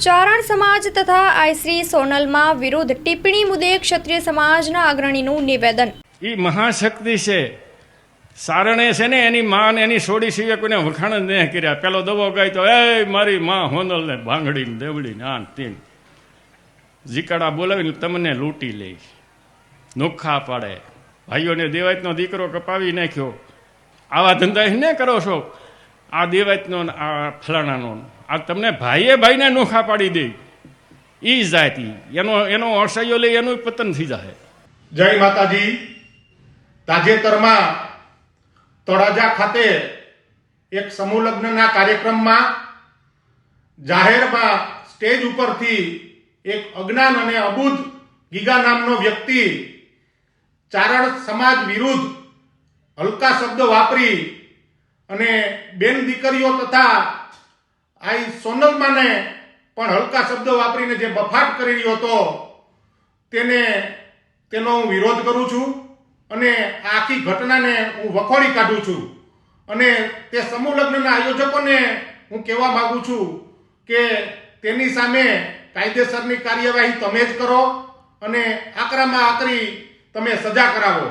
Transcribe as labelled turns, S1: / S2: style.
S1: ચારણ સમાજ તથા આઈશ્રી સોનલમાં વિરુદ્ધ ટિપ્પણી મુદ્દે ક્ષત્રિય સમાજના અગ્રણીનું નિવેદન.
S2: એ મહાશક્તિ છે. સારણે છે ને એની માં એની સોડી સિવાય કોઈને વખાણ જ નહીં કર્યા. પેલો દવો ગાય તો એ મારી માં હોનલ ને ભાંગડી ને દેવડી ને આન તીન જીકાડા બોલાવીને તમને લૂંટી લે નોખા પાડે. ભાઈઓને દેવાયતનો દીકરો કપાવી નાખ્યો. આવા ધંધા ને કરો છો? આ દેવાતનો આ ફલાણાનો આ તમને ભાઈએ ભાઈને નોખા પાડી દે. એ જાતિ. એનો એનો અસહ્યો લઈ એનું પતન થઈ જાય
S3: જય માતાજી. તાજેતરમાં તળાજા ખાતે એક સમૂહ લગ્નના કાર્યક્રમમાં જાહેરમાં સ્ટેજ ઉપરથી એક અજ્ઞાન અને અબુધ ગીગા નામનો વ્યક્તિ ચારણ સમાજ વિરુદ્ધ હલકા શબ્દ વાપરી અને બેન દીકરીઓ તથા આઈ સોનલમાને પણ હલકા શબ્દ વાપરીને જે બફાટ કરી રહ્યો હતો, તેને, તેનો હું વિરોધ કરું છું અને આખી ઘટનાને હું વખોડી કાઢું છું. અને તે સમૂહ લગ્નના આયોજકોને હું કહેવા માંગુ છું કે તેની સામે કાયદેસરની કાર્યવાહી તમે જ કરો અને આકરામાં આકરી તમે સજા કરાવો.